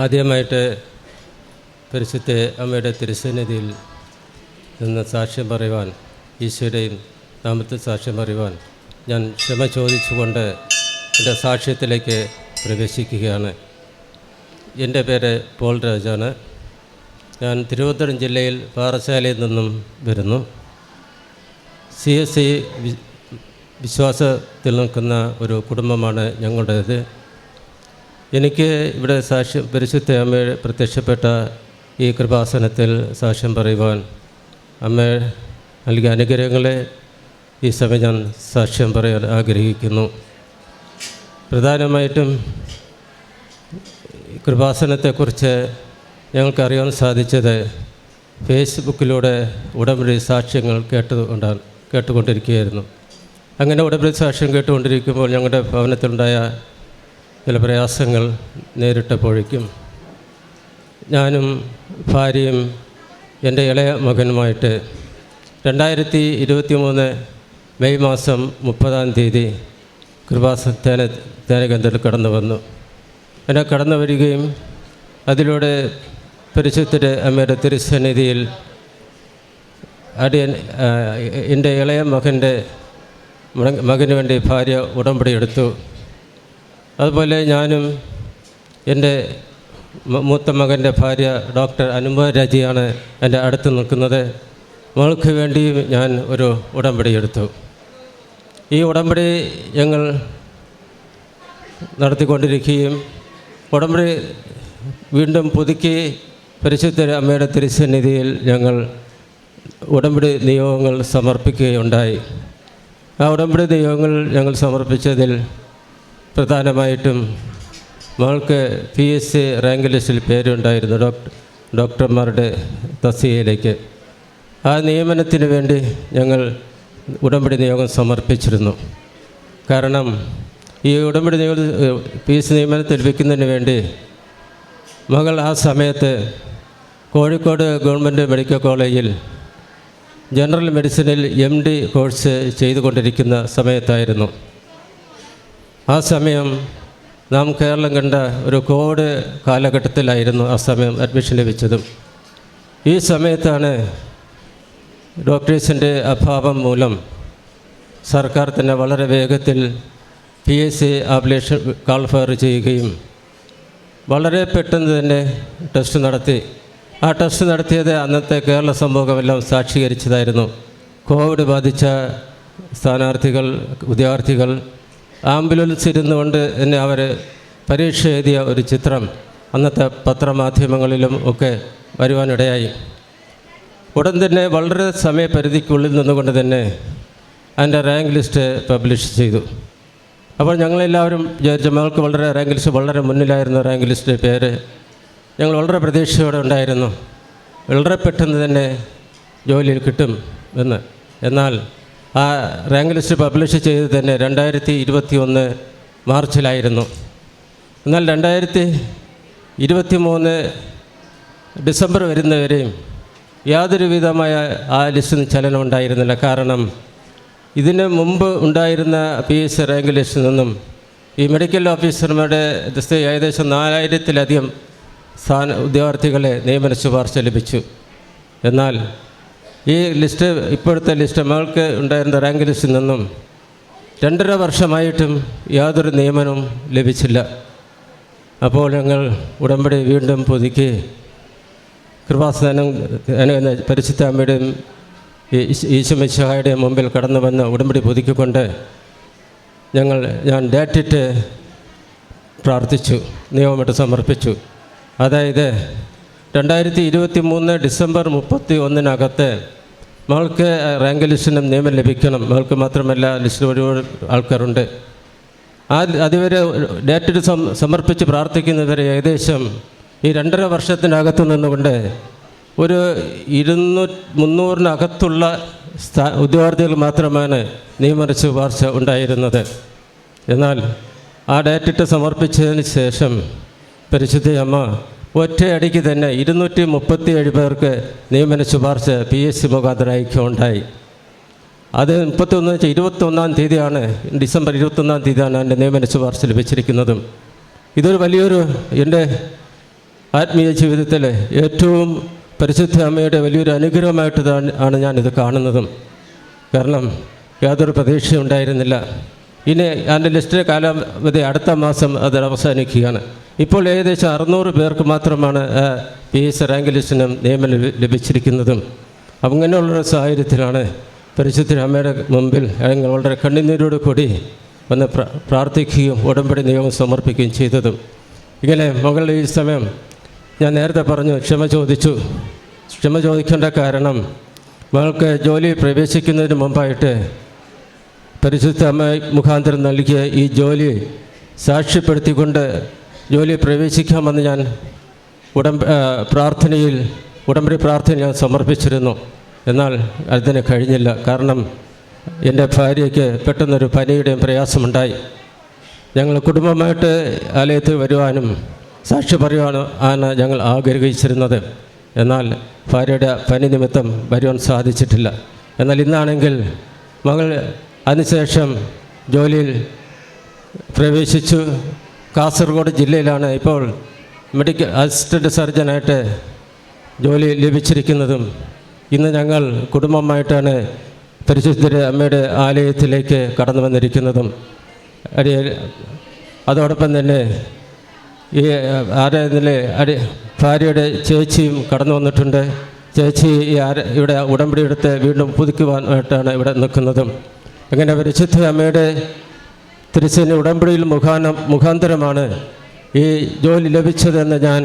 ആദ്യമായിട്ട് പരിശുദ്ധ അമ്മയുടെ തിരുസന്നിധിയിൽ നിന്ന് സാക്ഷ്യം പറയുവാൻ ഈശോയുടെയും നാമത്തിൽ സാക്ഷ്യം പറയുവാൻ ഞാൻ ക്ഷമ ചോദിച്ചുകൊണ്ട് എന്റെ സാക്ഷ്യത്തിലേക്ക് പ്രവേശിക്കുകയാണ്. എന്റെ പേര് പോൾ രാജാണ്. ഞാൻ തിരുവനന്തപുരം ജില്ലയിൽ പാറശാലയിൽ നിന്നും വരുന്നു. സി എസ് സി വിശ്വാസത്തിൽ നിൽക്കുന്ന ഒരു കുടുംബമാണ് ഞങ്ങളുടേത്. എനിക്ക് ഇവിടെ സാക്ഷ്യം പരിശുദ്ധ അമ്മ പ്രത്യക്ഷപ്പെട്ട ഈ കൃപാസനത്തിൽ സാക്ഷ്യം പറയുവാൻ അമ്മ നൽകിയ അനുഗ്രഹങ്ങളെ ഈ സമയം ഞാൻ സാക്ഷ്യം പറയാൻ ആഗ്രഹിക്കുന്നു. പ്രധാനമായിട്ടും കൃപാസനത്തെക്കുറിച്ച് ഞങ്ങൾക്കറിയാൻ സാധിച്ചത് ഫേസ്ബുക്കിലൂടെ ഉടമ്പടി സാക്ഷ്യങ്ങൾ കേട്ടുകൊണ്ടാണ് കേട്ടുകൊണ്ടിരിക്കുകയായിരുന്നു. അങ്ങനെ ഉടമ്പടി സാക്ഷ്യം കേട്ടുകൊണ്ടിരിക്കുമ്പോൾ ഞങ്ങളുടെ ഭവനത്തിലുണ്ടായ ചില പ്രയാസങ്ങൾ നേരിട്ടപ്പോഴേക്കും ഞാനും ഭാര്യയും എന്റെ ഇളയ മകനുമായിട്ട് രണ്ടായിരത്തി ഇരുപത്തി മൂന്ന് മെയ് മാസം മുപ്പതാം തീയതി കൃപാസ ധ്യാന ധ്യാനകേന്ദ്രത്തിൽ കടന്നു വന്നു. എന്നെ കടന്നു വരികയും അതിലൂടെ പരിശുദ്ധ അമ്മയുടെ തിരുസന്നിധിയിൽ അടിയൻ എന്റെ ഇളയ മകന്റെ മക- മകന് വേണ്ടി ഭാര്യ ഉടമ്പടി എടുത്തു. അതുപോലെ ഞാനും എന്റെ മൂത്ത മകന്റെ ഭാര്യ ഡോക്ടർ അനുമ രാജിയാണ് എന്റെ അടുത്ത് നിൽക്കുന്നത്. മകൾക്ക് വേണ്ടി ഞാൻ ഒരു ഉടമ്പടി എടുത്തു. ഈ ഉടമ്പടി ഞങ്ങൾ നടത്തിക്കൊണ്ടിരിക്കുകയും ഉടമ്പടി വീണ്ടും പുതുക്കി പരിശുദ്ധ അമ്മയുടെ തിരുസന്നിധിയിൽ ഞങ്ങൾ ഉടമ്പടി നിയോഗങ്ങൾ സമർപ്പിക്കുകയുണ്ടായി. ആ ഉടമ്പടി നിയോഗങ്ങൾ ഞങ്ങൾ സമർപ്പിച്ചതിൽ പ്രധാനമായിട്ടും മകൾക്ക് പി എസ് സി റാങ്ക് ലിസ്റ്റിൽ പേരുണ്ടായിരുന്നു ഡോക്ടർ ഡോക്ടർമാരുടെ തസ്തികയിലേക്ക്. ആ നിയമനത്തിന് വേണ്ടി ഞങ്ങൾ ഉടമ്പടി നിയോഗം സമർപ്പിച്ചിരുന്നു. കാരണം ഈ ഉടമ്പടി നിയോഗം പി എസ് സി നിയമനത്തിൽ ലഭിക്കുന്നതിന് വേണ്ടി മകൾ ആ സമയത്ത് കോഴിക്കോട് ഗവൺമെന്റ് മെഡിക്കൽ കോളേജിൽ ജനറൽ മെഡിസിനിൽ എം ഡി കോഴ്സ് ചെയ്തുകൊണ്ടിരിക്കുന്ന സമയത്തായിരുന്നു. ആ സമയം നാം കേരളം കണ്ട ഒരു കോവിഡ് കാലഘട്ടത്തിലായിരുന്നു ആ സമയം അഡ്മിഷൻ ലഭിച്ചതും. ഈ സമയത്താണ് ഡോക്ടേഴ്സിന്റെ അഭാവം മൂലം സർക്കാർ തന്നെ വളരെ വേഗത്തിൽ P S C application qualifier ചെയ്യുകയും വളരെ പെട്ടെന്ന് തന്നെ ടെസ്റ്റ് നടത്തി. ആ ടെസ്റ്റ് നടത്തിയത് അന്നത്തെ കേരള സംഭവമെല്ലാം സാക്ഷീകരിച്ചതായിരുന്നു. കോവിഡ് ബാധിച്ച സ്ഥാനാർത്ഥികൾ വിദ്യാർത്ഥികൾ ആംബുലൻസ് ഇരുന്നുകൊണ്ട് എന്നെ അവർ പരീക്ഷ എഴുതിയ ഒരു ചിത്രം അന്നത്തെ പത്രമാധ്യമങ്ങളിലും ഒക്കെ വരുവാനിടയായി. ഉടൻ തന്നെ വളരെ സമയപരിധിക്കുള്ളിൽ നിന്നുകൊണ്ട് തന്നെ അതിന്റെ റാങ്ക് ലിസ്റ്റ് പബ്ലിഷ് ചെയ്തു. അപ്പോൾ ഞങ്ങളെല്ലാവരും വിചാരിച്ച മകൾക്ക് വളരെ റാങ്ക് ലിസ്റ്റ് വളരെ മുന്നിലായിരുന്ന റാങ്ക് ലിസ്റ്റ് പേര് ഞങ്ങൾ വളരെ പ്രതീക്ഷയോടെ ഉണ്ടായിരുന്നു. വളരെ പെട്ടെന്ന് തന്നെ ജോലിയിൽ കിട്ടും എന്ന്. എന്നാൽ ആ റാങ്ക് ലിസ്റ്റ് പബ്ലിഷ് ചെയ്ത് തന്നെ രണ്ടായിരത്തി ഇരുപത്തി ഒന്ന് മാർച്ചിലായിരുന്നു. എന്നാൽ രണ്ടായിരത്തി ഇരുപത്തി മൂന്ന് ഡിസംബർ വരുന്നവരെയും യാതൊരു വിധമായ ആ ലിസ്റ്റിന് ചലനം ഉണ്ടായിരുന്നില്ല. കാരണം ഇതിന് മുമ്പ് ഉണ്ടായിരുന്ന പി എസ് റാങ്ക് ലിസ്റ്റിൽ നിന്നും ഈ മെഡിക്കൽ ഓഫീസർമാരുടെ ഏകദേശം നാലായിരത്തിലധികം സ്ഥാന ഉദ്യോഗാർത്ഥികളെ നിയമന ശുപാർശ ലഭിച്ചു. എന്നാൽ ഈ ലിസ്റ്റ് ഇപ്പോഴത്തെ ലിസ്റ്റ് മകൾക്ക് ഉണ്ടായിരുന്ന റാങ്ക് ലിസ്റ്റിൽ നിന്നും രണ്ടര വർഷമായിട്ടും യാതൊരു നിയമനവും ലഭിച്ചില്ല. അപ്പോൾ ഞങ്ങൾ ഉടമ്പടി വീണ്ടും പുതുക്കി കൃപാസനം പരിശുദ്ധ അമ്മയുടെയും ഈശോമിശായുടെ മുമ്പിൽ കടന്നു വന്ന് ഉടമ്പടി പുതുക്കിക്കൊണ്ട് ഞങ്ങൾ ഞാൻ ഡേറ്റിട്ട് പ്രാർത്ഥിച്ചു നിയമമായിട്ട് സമർപ്പിച്ചു. അതായത് രണ്ടായിരത്തി ഇരുപത്തി മൂന്ന് ഡിസംബർ മുപ്പത്തി ഒന്നിനകത്ത് മകൾക്ക് റാങ്ക് ലിസ്റ്റിനും നിയമം ലഭിക്കണം. മകൾക്ക് മാത്രമല്ല ലിസ്റ്റിൽ ഒരുപാട് ആൾക്കാരുണ്ട്. ആ അതുവരെ ഡേറ്റിട്ട് സമർപ്പിച്ച് പ്രാർത്ഥിക്കുന്നവരെ ഏകദേശം ഈ രണ്ടര വർഷത്തിനകത്ത് നിന്നുകൊണ്ട് ഒരു ഇരുന്നൂ മുന്നൂറിനകത്തുള്ള സ്ഥാ ഉദ്യോഗാർത്ഥികൾ മാത്രമാണ് നിയമന ശുപാർശ ഉണ്ടായിരുന്നത്. എന്നാൽ ആ ഡേറ്റിട്ട് സമർപ്പിച്ചതിന് ശേഷം പരിശുദ്ധ അമ്മ ഒറ്റയടിക്ക് തന്നെ ഇരുന്നൂറ്റി മുപ്പത്തി ഏഴ് പേർക്ക് നിയമന ശുപാർശ പി എസ് സി മുഖാന്തരം അയക്കുകയുണ്ടായി അത് മുപ്പത്തൊന്ന് വെച്ചാൽ ഇരുപത്തൊന്നാം തീയതിയാണ് ഡിസംബർ ഇരുപത്തൊന്നാം തീയതിയാണ് എന്റെ നിയമന ശുപാർശ ലഭിച്ചിരിക്കുന്നതും. ഇതൊരു വലിയൊരു എന്റെ ആത്മീയ ജീവിതത്തിൽ ഏറ്റവും പരിശുദ്ധ അമ്മയുടെ വലിയൊരു അനുഗ്രഹമായിട്ട് ആണ് ഞാനിത് കാണുന്നതും. കാരണം യാതൊരു പ്രതീക്ഷയും ഉണ്ടായിരുന്നില്ല. ഇനി അതിന്റെ ലിസ്റ്റിലെ കാലാവധി അടുത്ത മാസം അത് അവസാനിക്കുകയാണ്. ഇപ്പോൾ ഏകദേശം അറുന്നൂറ് പേർക്ക് മാത്രമാണ് പി എസ് റാങ്ക് ലിസ്റ്റിനും നിയമനം ലഭി- ലഭിച്ചിരിക്കുന്നതും. അങ്ങനെയുള്ളൊരു സാഹചര്യത്തിലാണ് പരിശുദ്ധ അമ്മയുടെ മുമ്പിൽ ഞങ്ങൾ വളരെ കണ്ണുനീരോട് കൂടി പ്ര- പ്രാർത്ഥിക്കുകയും ഉടമ്പടി നിയമം സമർപ്പിക്കുകയും ചെയ്തതും. ഇങ്ങനെ മകളുടെ ഈ സമയം ഞാൻ നേരത്തെ പറഞ്ഞു ക്ഷമ ചോദിച്ചു. ക്ഷമ ചോദിക്കേണ്ട കാരണം മകൾക്ക് ജോലി പ്രവേശിക്കുന്നതിന് മുമ്പായിട്ട് പരിശുദ്ധ അമ്മ മുഖാന്തരം നൽകിയ ഈ ജോലി സാക്ഷ്യപ്പെടുത്തിക്കൊണ്ട് ജോലി പ്രവേശിക്കാമെന്ന് ഞാൻ ഉടമ്പ പ്രാർത്ഥനയിൽ ഉടമ്പടി പ്രാർത്ഥന ഞാൻ സമർപ്പിച്ചിരുന്നു. എന്നാൽ അതിന് കഴിഞ്ഞില്ല. കാരണം എന്റെ ഭാര്യയ്ക്ക് പെട്ടെന്നൊരു പനിയുടെയും പ്രയാസമുണ്ടായി. ഞങ്ങൾ കുടുംബമായിട്ട് ആലയത്തിൽ വരുവാനും സാക്ഷി പറയുവാനും ആണ് ഞങ്ങൾ ആഗ്രഹിച്ചിരുന്നത്. എന്നാൽ ഭാര്യയുടെ പനി നിമിത്തം വരുവാൻ സാധിച്ചിട്ടില്ല. എന്നാൽ ഇന്നാണെങ്കിൽ മകൾ അതിനുശേഷം ജോലിയിൽ പ്രവേശിച്ചു. കാസർഗോഡ് ജില്ലയിലാണ് ഇപ്പോൾ മെഡിക്കൽ അസിസ്റ്റന്റ് സർജനായിട്ട് ജോലി ലഭിച്ചിരിക്കുന്നതും. ഇന്ന് ഞങ്ങൾ കുടുംബമായിട്ടാണ് പരിശുദ്ധ അമ്മയുടെ ആലയത്തിലേക്ക് കടന്നു വന്നിരിക്കുന്നതും. അടിയ അതോടൊപ്പം തന്നെ ഈ ആരാധനയിലെ അടി ഭാര്യയുടെ ചേച്ചിയും കടന്നു വന്നിട്ടുണ്ട്. ചേച്ചി ഈ ആര ഇവിടെ ഉടമ്പടിയെടുത്ത് വീണ്ടും പുതുക്കുവാനായിട്ടാണ് ഇവിടെ നിൽക്കുന്നതും. അങ്ങനെ പരിശുദ്ധ അമ്മയുടെ തിരുസേന ഉടമ്പടിയിൽ മുഖാന മുഖാന്തരമാണ് ഈ ജോലി ലഭിച്ചതെന്ന് ഞാൻ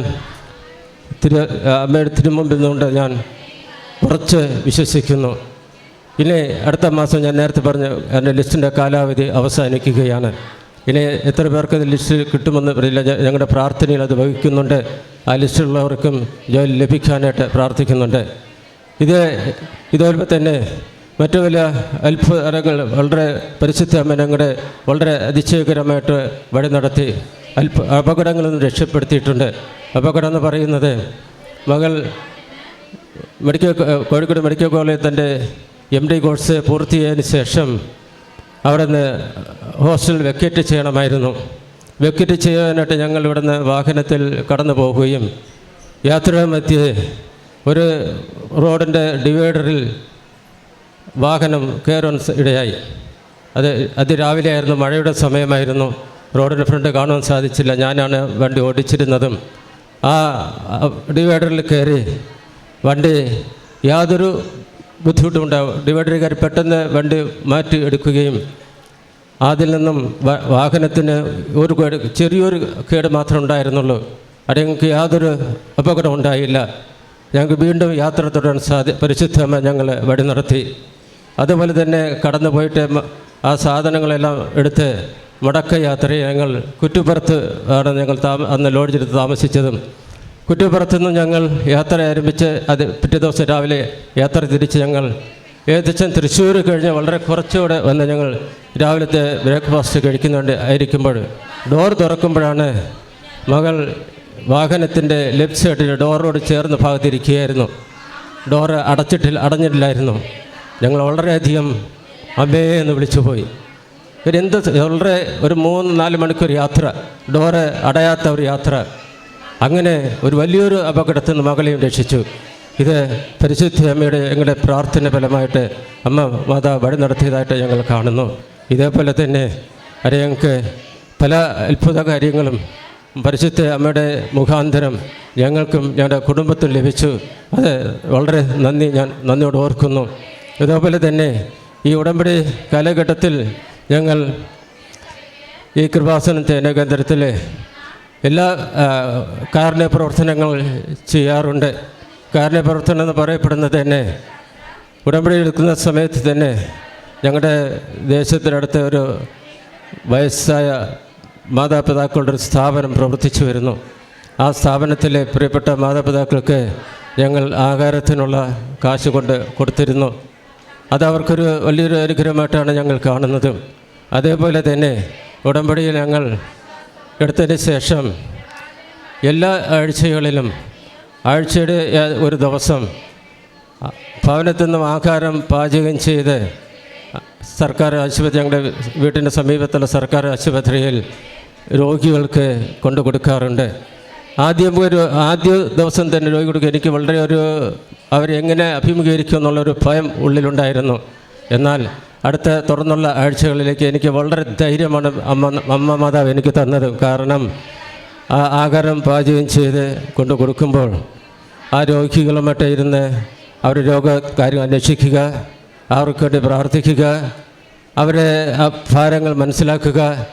തിരു അമ്മയുടെ തിരുമുമ്പിൽ നിന്നുകൊണ്ട് ഞാൻ ഉറച്ച് വിശ്വസിക്കുന്നു. ഇനി അടുത്ത മാസം ഞാൻ നേരത്തെ പറഞ്ഞ എന്റെ ലിസ്റ്റിന്റെ കാലാവധി അവസാനിക്കുകയാണ്. ഇനി എത്ര പേർക്ക് അത് ലിസ്റ്റ് കിട്ടുമെന്ന് പറയില്ല ഞങ്ങളുടെ പ്രാർത്ഥനയിൽ അത് വഹിക്കുന്നുണ്ട്. ആ ലിസ്റ്റിലുള്ളവർക്കും ജോലി ലഭിക്കാനായിട്ട് പ്രാർത്ഥിക്കുന്നുണ്ട്. ഇത് ഇതുപോലെ തന്നെ മറ്റു വല്ല അത്ഭുതങ്ങൾ വളരെ പരിശുദ്ധ ഞങ്ങളുടെ വളരെ അതിശയകരമായിട്ട് വഴി നടത്തി അത്ഭു അപകടങ്ങളിൽ നിന്ന് രക്ഷപ്പെടുത്തിയിട്ടുണ്ട്. അപകടം എന്ന് പറയുന്നത് മകൾ മെഡിക്കൽ കോഴിക്കോട് മെഡിക്കൽ കോളേജിൽ തന്റെ എം ഡി കോഴ്സ് പൂർത്തിയായതിനു ശേഷം അവിടെ നിന്ന് ഹോസ്റ്റൽ വെക്കേറ്റ് ചെയ്യണമായിരുന്നു. വെക്കേറ്റ് ചെയ്യാനായിട്ട് ഞങ്ങൾ ഇവിടുന്ന് വാഹനത്തിൽ കടന്നു പോവുകയും യാത്രാമധ്യേ ഒരു റോഡിന്റെ ഡിവൈഡറിൽ വാഹനം കയറാൻ ഇടയായി. അത് അതിരാവിലെ ആയിരുന്നു മഴയുടെ സമയമായിരുന്നു. റോഡിന് ഫ്രണ്ട് കാണുവാൻ സാധിച്ചില്ല. ഞാനാണ് വണ്ടി ഓടിച്ചിരുന്നതും. ആ ഡിവൈഡറിൽ കയറി വണ്ടി യാതൊരു ബുദ്ധിമുട്ടും ഉണ്ടാവും ഡിവൈഡർ കയറി പെട്ടെന്ന് വണ്ടി മാറ്റി എടുക്കുകയും അതിൽ നിന്നും വാഹനത്തിന് ഒരു കേട് ചെറിയൊരു കേട് മാത്രമേ ഉണ്ടായിരുന്നുള്ളൂ. അത് യാതൊരു അപകടം ഉണ്ടായില്ല. ഞങ്ങൾക്ക് വീണ്ടും യാത്ര തുടരാൻ സാധ്യ പരിശുദ്ധമ ഞങ്ങൾ വഴി നടത്തി അതുപോലെ തന്നെ കടന്നു പോയിട്ട് ആ സാധനങ്ങളെല്ലാം എടുത്ത് മടക്ക യാത്രയെ ഞങ്ങൾ കുറ്റുപുറത്ത് ആണ് ഞങ്ങൾ താമ അന്ന് ലോഡ്ജിലെടുത്ത് താമസിച്ചതും. കുറ്റുപുറത്തു നിന്ന് ഞങ്ങൾ യാത്ര ആരംഭിച്ച് അത് പിറ്റേ ദിവസം രാവിലെ യാത്ര തിരിച്ച് ഞങ്ങൾ ഏകദേശം തൃശ്ശൂർ കഴിഞ്ഞ് വളരെ കുറച്ചുകൂടെ വന്ന് ഞങ്ങൾ രാവിലത്തെ ബ്രേക്ക്ഫാസ്റ്റ് കഴിക്കുന്നുണ്ട് ആയിരിക്കുമ്പോൾ. ഡോർ തുറക്കുമ്പോഴാണ് മകൾ വാഹനത്തിന്റെ ലെഫ്റ്റ് സൈഡിൽ ഡോറോട് ചേർന്ന ഭാഗത്തിരിക്കുകയായിരുന്നു. ഡോറ് അടച്ചിട്ടില്ല അടഞ്ഞിട്ടില്ലായിരുന്നു. ഞങ്ങൾ വളരെയധികം അമ്മേ എന്ന് വിളിച്ചു പോയി. എന്ത് വളരെ ഒരു മൂന്ന് നാല് മണിക്കൂർ യാത്ര ഡോറ് അടയാത്ത ഒരു യാത്ര. അങ്ങനെ ഒരു വലിയൊരു അപകടത്തിൽ നിന്ന് മകളെയും രക്ഷിച്ചു. ഇത് പരിശുദ്ധ അമ്മയുടെ ഞങ്ങളുടെ പ്രാർത്ഥന ഫലമായിട്ട് അമ്മ മാതാവ് വഴി നടത്തിയതായിട്ട് ഞങ്ങൾ കാണുന്നു. ഇതേപോലെ തന്നെ അരേ ഞങ്ങൾക്ക് പല അത്ഭുത കാര്യങ്ങളും പരിശുദ്ധ അമ്മയുടെ മുഖാന്തരം ഞങ്ങൾക്കും ഞങ്ങളുടെ കുടുംബത്തിൽ ലഭിച്ചു. അത് വളരെ നന്ദി ഞാൻ നന്ദിയോട് ഓർക്കുന്നു. ഇതേപോലെ തന്നെ ഈ ഉടമ്പടി കാലഘട്ടത്തിൽ ഞങ്ങൾ ഈ കൃപാസനത്തെ കേന്ദ്രത്തിൽ എല്ലാ കാരുണ്യ പ്രവർത്തനങ്ങൾ ചെയ്യാറുണ്ട്. കാരുണ്യ പ്രവർത്തനം എന്ന് പറയപ്പെടുന്നത് തന്നെ ഉടമ്പടി എടുക്കുന്ന സമയത്ത് തന്നെ ഞങ്ങളുടെ ദേശത്തിനടുത്ത് ഒരു വയസ്സായ മാതാപിതാക്കളുടെ ഒരു സ്ഥാപനം പ്രവർത്തിച്ചു വരുന്നു. ആ സ്ഥാപനത്തിലെ പ്രിയപ്പെട്ട മാതാപിതാക്കൾക്ക് ഞങ്ങൾ ആഹാരത്തിനുള്ള കാശ് കൊണ്ട് കൊടുത്തിരുന്നു. അത് അവർക്കൊരു വലിയൊരു അനുഗ്രഹമായിട്ടാണ് ഞങ്ങൾ കാണുന്നത്. അതേപോലെ തന്നെ ഉടമ്പടിയിൽ ഞങ്ങൾ എടുത്തതിന് ശേഷം എല്ലാ ആഴ്ചകളിലും ആഴ്ചയുടെ ഒരു ദിവസം ഭവനത്തിൽ നിന്നും ആഹാരം പാചകം ചെയ്ത് സർക്കാർ ആശുപത്രി ഞങ്ങളുടെ വീട്ടിന്റെ സമീപത്തുള്ള സർക്കാർ ആശുപത്രിയിൽ രോഗികൾക്ക് കൊണ്ടു കൊടുക്കാറുണ്ട്. ആദ്യം ഒരു ആദ്യ ദിവസം തന്നെ രോഗി കൊടുക്കുക. എനിക്ക് വളരെ ഒരു അവരെങ്ങനെ അഭിമുഖീകരിക്കും എന്നുള്ളൊരു ഭയം ഉള്ളിലുണ്ടായിരുന്നു. എന്നാൽ അടുത്ത തുറന്നുള്ള ആഴ്ചകളിലേക്ക് എനിക്ക് വളരെ ധൈര്യമാണ് അമ്മ അമ്മ മാതാവ് എനിക്ക് തന്നത്. കാരണം ആ ആഹാരം പാചകം ചെയ്ത് കൊണ്ടു കൊടുക്കുമ്പോൾ ആ രോഗികളുമായിട്ട് ഇരുന്ന് അവർ രോഗകാര്യം അന്വേഷിക്കുക അവർക്ക് വേണ്ടി പ്രാർത്ഥിക്കുക അവരെ ആ ഭാരങ്ങൾ മനസ്സിലാക്കുക.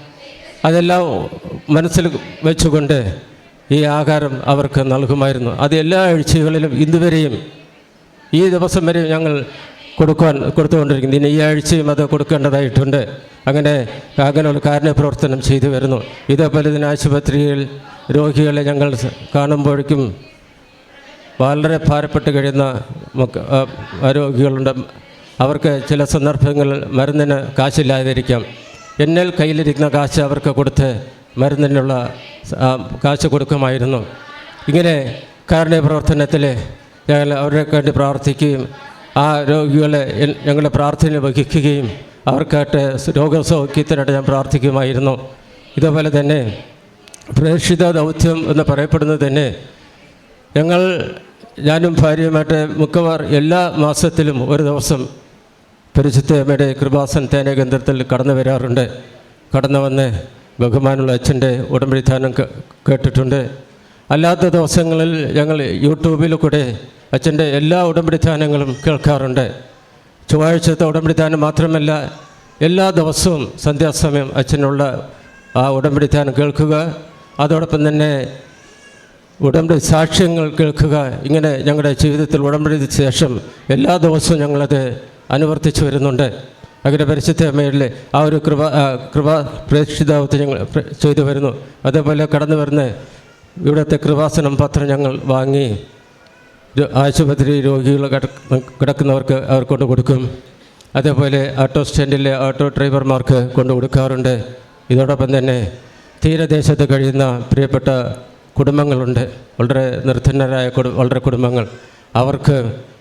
അതെല്ലാം മനസ്സിൽ വെച്ചുകൊണ്ട് ഈ ആഹാരം അവർക്ക് നൽകുമായിരുന്നു. അത് എല്ലാ ആഴ്ചകളിലും ഇന്നുവരെയും ഈ ദിവസം വരെയും ഞങ്ങൾ കൊടുക്കുവാൻ കൊടുത്തുകൊണ്ടിരിക്കുന്നു. ഇനി ഈ ആഴ്ചയും അത് കൊടുക്കേണ്ടതായിട്ടുണ്ട്. അങ്ങനെ അങ്ങനെയുള്ള കാരുണ്യ പ്രവർത്തനം ചെയ്തു വരുന്നു. ഇതേപോലെ തന്നെ ആശുപത്രിയിൽ രോഗികളെ ഞങ്ങൾ കാണുമ്പോഴേക്കും വളരെ ഭാരപ്പെട്ട് കഴിയുന്ന രോഗികളുണ്ട്. അവർക്ക് ചില സന്ദർഭങ്ങളിൽ മരുന്നിന് കാശില്ലാതിരിക്കാം. എന്നിൽ കയ്യിലിരിക്കുന്ന കാശ് അവർക്ക് കൊടുത്ത് മരുന്നിനുള്ള കാശ് കൊടുക്കുമായിരുന്നു. ഇങ്ങനെ കാരുണ്യ പ്രവർത്തനത്തിൽ ഞങ്ങൾ അവരെ വേണ്ടി പ്രാർത്ഥിക്കുകയും ആ രോഗികളെ ഞങ്ങളുടെ പ്രാർത്ഥന വഹിക്കുകയും അവർക്കായിട്ട് രോഗസൗഖ്യത്തിനായിട്ട് ഞാൻ പ്രാർത്ഥിക്കുമായിരുന്നു. ഇതുപോലെ തന്നെ പ്രേക്ഷിത ദൗത്യം എന്ന് പറയപ്പെടുന്നത് തന്നെ ഞങ്ങൾ ഞാനും ഭാര്യയുമായിട്ട് മിക്കവാർ എല്ലാ മാസത്തിലും ഒരു ദിവസം പരിശുദ്ധമ്മയുടെ കൃപാസൻ തേന കേന്ദ്രത്തിൽ കടന്നു വരാറുണ്ട്. കടന്നു വന്ന് ബഹുമാനുള്ള അച്ഛന്റെ ഉടമ്പടിധാനം കേട്ടിട്ടുണ്ട്. അല്ലാത്ത ദിവസങ്ങളിൽ ഞങ്ങൾ യൂട്യൂബിൽ കൂടെ അച്ഛന്റെ എല്ലാ ഉടമ്പടിധാനങ്ങളും കേൾക്കാറുണ്ട്. ചൊവ്വാഴ്ചത്തെ ഉടമ്പടിധാനം മാത്രമല്ല എല്ലാ ദിവസവും സന്ധ്യാസമയം അച്ഛനുള്ള ആ ഉടമ്പടിധാനം കേൾക്കുക. അതോടൊപ്പം തന്നെ ഉടമ്പടി സാക്ഷ്യങ്ങൾ കേൾക്കുക. ഇങ്ങനെ ഞങ്ങളുടെ ജീവിതത്തിൽ ഉടമ്പടി ശേഷം എല്ലാ ദിവസവും ഞങ്ങളത് അനുവർത്തിച്ചു വരുന്നുണ്ട്. അങ്ങനെ പരിശുദ്ധ അമ്മയുടെ ആ ഒരു കൃപ കൃപ പ്രേക്ഷിതാവത്തെ ഞങ്ങൾ ചെയ്തു വരുന്നു. അതേപോലെ കടന്നു വരുന്ന ഇവിടുത്തെ കൃപാസനം പത്രം ഞങ്ങൾ വാങ്ങി ആശുപത്രി രോഗികൾ കിടക്കുന്നവർക്ക് അവർ കൊണ്ടു കൊടുക്കും. അതേപോലെ ഓട്ടോ സ്റ്റാൻഡിലെ ഓട്ടോ ഡ്രൈവർമാർക്ക് കൊണ്ടു കൊടുക്കാറുണ്ട്. ഇതോടൊപ്പം തന്നെ തീരദേശത്ത് കഴിയുന്ന പ്രിയപ്പെട്ട കുടുംബങ്ങളുണ്ട്. വളരെ നിർധനരായ വളരെ കുടുംബങ്ങൾ. അവർക്ക്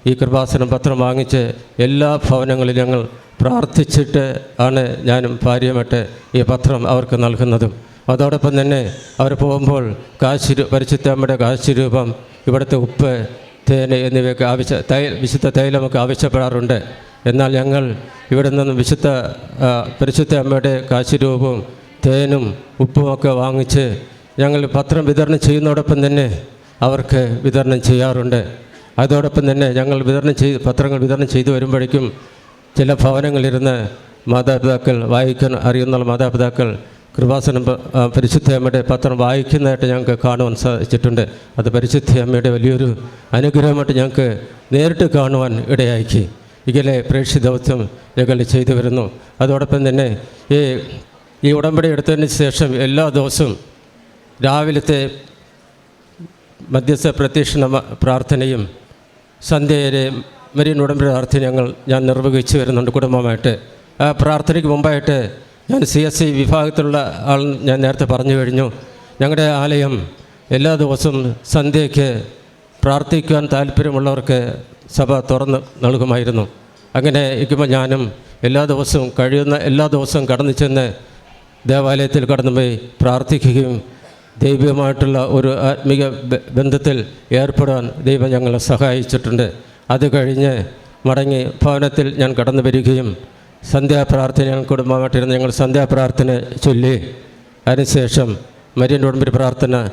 ഈ കൃപാസനം പത്രം വാങ്ങിച്ച് എല്ലാ ഭവനങ്ങളിലും ഞങ്ങൾ പ്രാർത്ഥിച്ചിട്ട് ആണ് ഞാനും ഭാര്യയുമായിട്ട് ഈ പത്രം അവർക്ക് നൽകുന്നതും. അതോടൊപ്പം തന്നെ അവർ പോകുമ്പോൾ കാശി പരിശുദ്ധമ്മയുടെ കാശി രൂപം ഇവിടുത്തെ ഉപ്പ് തേന് എന്നിവയൊക്കെ ആവശ്യ തൈ വിശുദ്ധ തൈലമൊക്കെ ആവശ്യപ്പെടാറുണ്ട്. എന്നാൽ ഞങ്ങൾ ഇവിടെ നിന്നും വിശുദ്ധ പരിശുദ്ധ അമ്മയുടെ കാശിരൂപവും തേനും ഉപ്പുമൊക്കെ വാങ്ങിച്ച് ഞങ്ങൾ പത്രം വിതരണം ചെയ്യുന്നതോടൊപ്പം തന്നെ അവർക്ക് വിതരണം ചെയ്യാറുണ്ട്. അതോടൊപ്പം തന്നെ ഞങ്ങൾ വിതരണം ചെയ്ത് പത്രങ്ങൾ വിതരണം ചെയ്തു വരുമ്പോഴേക്കും ചില ഭവനങ്ങളിരുന്ന് മാതാപിതാക്കൾ വായിക്കാൻ അറിയുന്ന മാതാപിതാക്കൾ കൃപാസനം പരിശുദ്ധയമ്മയുടെ പത്രം വായിക്കുന്നതായിട്ട് ഞങ്ങൾക്ക് കാണുവാൻ സാധിച്ചിട്ടുണ്ട്. അത് പരിശുദ്ധ അമ്മയുടെ വലിയൊരു അനുഗ്രഹമായിട്ട് ഞങ്ങൾക്ക് നേരിട്ട് കാണുവാൻ ഇടയാക്കി. ഇങ്ങനെ പ്രേക്ഷി ദൗത്യം ഞങ്ങൾ ചെയ്തു വരുന്നു. അതോടൊപ്പം തന്നെ ഈ ഈ ഉടമ്പടി എടുത്തതിന് ശേഷം എല്ലാ ദിവസവും രാവിലത്തെ മധ്യസ്ഥ പ്രത്യക്ഷണ പ്രാർത്ഥനയും സന്ധ്യയിലെ മരിയൻ ഉടമ്പടി പ്രാർത്ഥന ഞങ്ങൾ ഞാൻ നിർവഹിച്ചു വരുന്നുണ്ട് കുടുംബമായിട്ട്. ആ പ്രാർത്ഥനയ്ക്ക് മുമ്പായിട്ട് ഞാൻ സി എസ് ഐ വിഭാഗത്തിലുള്ള ആൾ ഞാൻ നേരത്തെ പറഞ്ഞു കഴിഞ്ഞു. ഞങ്ങളുടെ ആലയം എല്ലാ ദിവസവും സന്ധ്യയ്ക്ക് പ്രാർത്ഥിക്കുവാൻ താല്പര്യമുള്ളവർക്ക് സഭ തുറന്ന് നൽകുമായിരുന്നു. അങ്ങനെ ഇരിക്കുമ്പോൾ ഞാനും എല്ലാ ദിവസവും കഴിയുന്ന എല്ലാ ദിവസവും കടന്നു ചെന്ന് ദേവാലയത്തിൽ കടന്നുപോയി പ്രാർത്ഥിക്കുകയും ദൈവികമായിട്ടുള്ള ഒരു ആത്മീക ബന്ധത്തിൽ ഏർപ്പെടാൻ ദൈവം ഞങ്ങളെ സഹായിച്ചിട്ടുണ്ട്. അത് കഴിഞ്ഞ് മടങ്ങി ഭവനത്തിൽ ഞാൻ കടന്നു വരികയും സന്ധ്യാപ്രാർത്ഥന ഞങ്ങൾ കുടുംബമായിട്ടിരുന്ന് ഞങ്ങൾ സന്ധ്യാപ്രാർത്ഥന ചൊല്ലി. അതിനുശേഷം മരിയന്റെ ഉടമ്പടി പ്രാർത്ഥന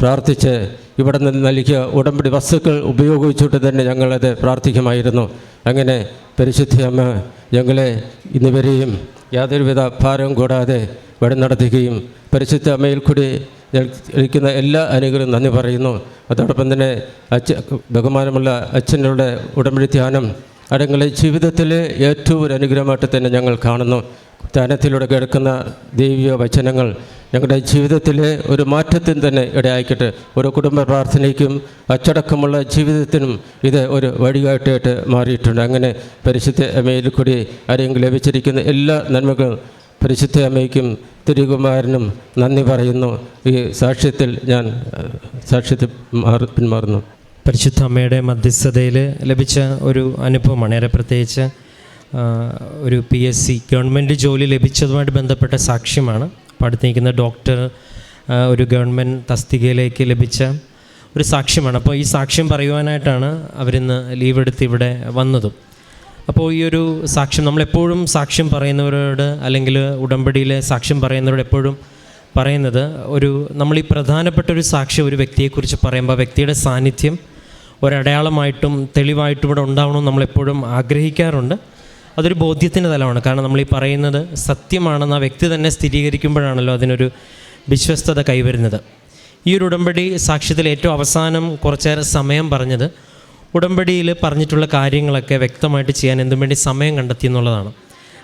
പ്രാർത്ഥിച്ച് ഇവിടെ നിന്ന് നൽകിയ ഉടമ്പടി വസ്തുക്കൾ ഉപയോഗിച്ചിട്ട് തന്നെ ഞങ്ങളത് പ്രാർത്ഥിക്കുമായിരുന്നു. അങ്ങനെ പരിശുദ്ധ അമ്മ ഞങ്ങളെ ഇന്നുവരെയും യാതൊരുവിധ ഭാരവും കൂടാതെ വഴി നടത്തുകയും പരിശുദ്ധ അമ്മയിൽ കൂടി ലഭിക്കുന്ന എല്ലാ അനുകളും നന്ദി പറയുന്നു. അതോടൊപ്പം തന്നെ അച്ഛ ബഹുമാനമുള്ള അച്ഛനുടെ ഉടമ്പടി ധ്യാനം അടങ്ങളെ ജീവിതത്തിലെ ഏറ്റവും ഒരു അനുഗ്രഹമായിട്ട് തന്നെ ഞങ്ങൾ കാണുന്നു. ധ്യാനത്തിലൂടെ കേൾക്കുന്ന ദൈവിക വചനങ്ങൾ ഞങ്ങളുടെ ജീവിതത്തിലെ ഒരു മാറ്റത്തിന് തന്നെ ഇടയാക്കിയിട്ട് ഒരു കുടുംബ പ്രാർത്ഥനയ്ക്കും അച്ചടക്കമുള്ള ജീവിതത്തിനും ഇത് ഒരു വഴികാട്ടായിട്ട് മാറിയിട്ടുണ്ട്. അങ്ങനെ പരിശുദ്ധ അമ്മയിൽ കൂടി ആരെങ്കിലും ലഭിച്ചിരിക്കുന്ന എല്ലാ നന്മകളും പരിശുദ്ധ അമ്മയ്ക്കും തിരുകുമാരനും നന്ദി പറയുന്നു. ഈ സാക്ഷ്യത്തിൽ ഞാൻ സാക്ഷ്യത്തിൽ മാറി പിന്മാറുന്നു. പരിശുദ്ധ അമ്മയുടെ മധ്യസ്ഥതയിൽ ലഭിച്ച ഒരു അനുഭവമാണ്. ഏറെ പ്രത്യേകിച്ച് ഒരു പി എസ് സി ഗവൺമെന്റ് ജോലി ലഭിച്ചതുമായിട്ട് ബന്ധപ്പെട്ട സാക്ഷ്യമാണ്. അടുത്ത് ഡോക്ടർ ഒരു ഗവൺമെന്റ് തസ്തികയിലേക്ക് ലഭിച്ച ഒരു സാക്ഷ്യമാണ്. അപ്പോൾ ഈ സാക്ഷ്യം പറയുവാനായിട്ടാണ് അവരിന്ന് ലീവ് എടുത്ത് ഇവിടെ വന്നതും. അപ്പോൾ ഈ ഒരു സാക്ഷ്യം നമ്മളെപ്പോഴും സാക്ഷ്യം പറയുന്നവരോട് അല്ലെങ്കിൽ ഉടമ്പടിയിലെ സാക്ഷ്യം പറയുന്നവരോട് എപ്പോഴും പറയുന്നത് ഒരു നമ്മൾ ഈ പ്രധാനപ്പെട്ട ഒരു സാക്ഷ്യം ഒരു വ്യക്തിയെക്കുറിച്ച് പറയുമ്പോൾ വ്യക്തിയുടെ സാന്നിധ്യം ഒരടയാളമായിട്ടും തെളിവായിട്ടും ഇവിടെ ഉണ്ടാവണമെന്ന് നമ്മളെപ്പോഴും ആഗ്രഹിക്കാറുണ്ട്. അതൊരു ബോധ്യത്തിന്റെ തലമാണ്. കാരണം നമ്മൾ ഈ പറയുന്നത് സത്യമാണെന്ന് ആ വ്യക്തി തന്നെ സ്ഥിരീകരിക്കുമ്പോഴാണല്ലോ അതിനൊരു വിശ്വസ്തത കൈവരുന്നത്. ഈ ഒരു ഉടമ്പടി സാക്ഷ്യത്തിൽ ഏറ്റവും അവസാനം കുറച്ചേറെ സമയം പറഞ്ഞത് ഉടമ്പടിയിൽ പറഞ്ഞിട്ടുള്ള കാര്യങ്ങളൊക്കെ വ്യക്തമായിട്ട് ചെയ്യാൻ എന്തും വേണ്ടി സമയം കണ്ടെത്തി എന്നുള്ളതാണ്.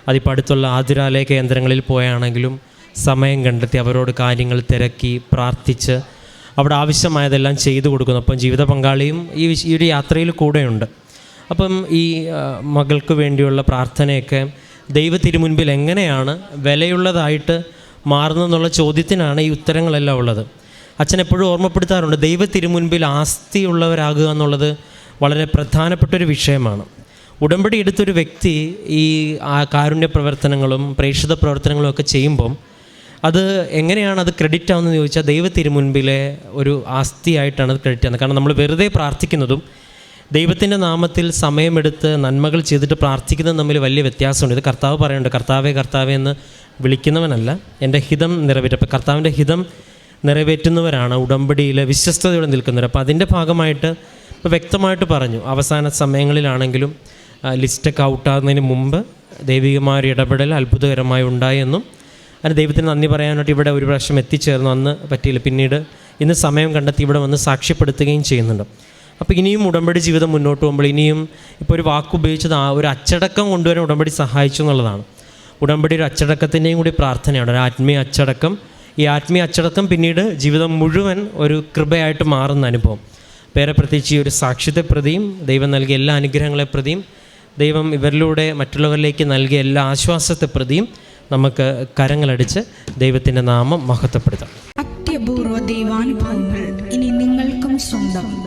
അതിപ്പോൾ അടുത്തുള്ള ആതുരാലയ കേന്ദ്രങ്ങളിൽ പോയാണെങ്കിലും സമയം കണ്ടെത്തി അവരോട് കാര്യങ്ങൾ തിരക്കി പ്രാർത്ഥിച്ച് അവിടെ ആവശ്യമായതെല്ലാം ചെയ്തു കൊടുക്കുന്നു. അപ്പം ജീവിത പങ്കാളിയും ഈ ഈ ഒരു യാത്രയിൽ കൂടെയുണ്ട്. അപ്പം ഈ മകൾക്ക് വേണ്ടിയുള്ള പ്രാർത്ഥനയൊക്കെ ദൈവ മുൻപിൽ എങ്ങനെയാണ് വിലയുള്ളതായിട്ട് മാറുന്നതെന്നുള്ള ചോദ്യത്തിനാണ് ഈ ഉത്തരങ്ങളെല്ലാം ഉള്ളത്. അച്ഛൻ എപ്പോഴും ഓർമ്മപ്പെടുത്താറുണ്ട് ദൈവ തിരുമുൻപിൽ ആസ്തിയുള്ളവരാകുക എന്നുള്ളത് വളരെ പ്രധാനപ്പെട്ടൊരു വിഷയമാണ്. ഉടമ്പടി എടുത്തൊരു വ്യക്തി ഈ കാരുണ്യ പ്രവർത്തനങ്ങളും പ്രേക്ഷിത പ്രവർത്തനങ്ങളും ഒക്കെ ചെയ്യുമ്പം അത് എങ്ങനെയാണ് അത് ക്രെഡിറ്റ് ആവുന്നതെന്ന് ചോദിച്ചാൽ ദൈവ തിരുമുൻപിലെ ഒരു ആസ്തിയായിട്ടാണ് അത് ക്രെഡിറ്റ് ആവുന്നത്. കാരണം നമ്മൾ വെറുതെ പ്രാർത്ഥിക്കുന്നതും ദൈവത്തിന്റെ നാമത്തിൽ സമയമെടുത്ത് നന്മകൾ ചെയ്തിട്ട് പ്രാർത്ഥിക്കുന്നതും തമ്മിൽ വലിയ വ്യത്യാസമുണ്ട്. ഇത് കർത്താവ് പറയുന്നുണ്ട്. കർത്താവേ കർത്താവേ എന്ന് വിളിക്കുന്നവനല്ല. എന്റെ ഹിതം നിറവേറ്റും. അപ്പോൾ കർത്താവിന്റെ ഹിതം നിറവേറ്റുന്നവരാണ്. ഉടമ്പടിയിൽ വിശ്വസ്തയോടെ നിൽക്കുന്നവർ. അപ്പോൾ അതിന്റെ ഭാഗമായിട്ട് ഇപ്പോൾ വ്യക്തമായിട്ട് പറഞ്ഞു. അവസാന സമയങ്ങളിലാണെങ്കിലും ലിസ്റ്റൊക്കെ ഔട്ടാകുന്നതിന് മുമ്പ് ദൈവികമായ ഒരു ഇടപെടൽ അത്ഭുതകരമായി ഉണ്ടായെന്നും അതിന് ദൈവത്തിന് നന്ദി പറയാനായിട്ട് ഇവിടെ ഒരു പ്രാവശ്യം എത്തിച്ചേർന്നു. അന്ന് പറ്റിയില്ല. പിന്നീട് ഇന്ന് സമയം കണ്ടെത്തി ഇവിടെ വന്ന് സാക്ഷ്യപ്പെടുത്തുകയും ചെയ്യുന്നുണ്ട്. അപ്പോൾ ഇനിയും ഉടമ്പടി ജീവിതം മുന്നോട്ട് പോകുമ്പോൾ ഇനിയും ഇപ്പോൾ ഒരു വാക്ക് ഉപയോഗിച്ചത് ആ ഒരു അച്ചടക്കം കൊണ്ടുവരാൻ ഉടമ്പടി സഹായിച്ചു എന്നുള്ളതാണ്. ഉടമ്പടി ഒരു അച്ചടക്കത്തിന്റെയും കൂടി പ്രാർത്ഥനയാണ്. ഒരു ആത്മീയ അച്ചടക്കം. ഈ ആത്മീയ അച്ചടക്കം പിന്നീട് ജീവിതം മുഴുവൻ ഒരു കൃപയായിട്ട് മാറുന്ന അനുഭവം. പേരെ പ്രത്യേകിച്ച് ഈ ഒരു സാക്ഷ്യത്തെ പ്രതിയും ദൈവം നൽകിയ എല്ലാ അനുഗ്രഹങ്ങളെ പ്രതിയും ദൈവം ഇവരിലൂടെ മറ്റുള്ളവരിലേക്ക് നൽകിയ എല്ലാ ആശ്വാസത്തെ പ്രതിയും നമുക്ക് കരങ്ങളടിച്ച് ദൈവത്തിന്റെ നാമം മഹത്വപ്പെടുത്താം. അത്യപൂർവ ദൈവാനുഭവങ്ങൾ ഇനി നിങ്ങൾക്കും സ്വന്തം.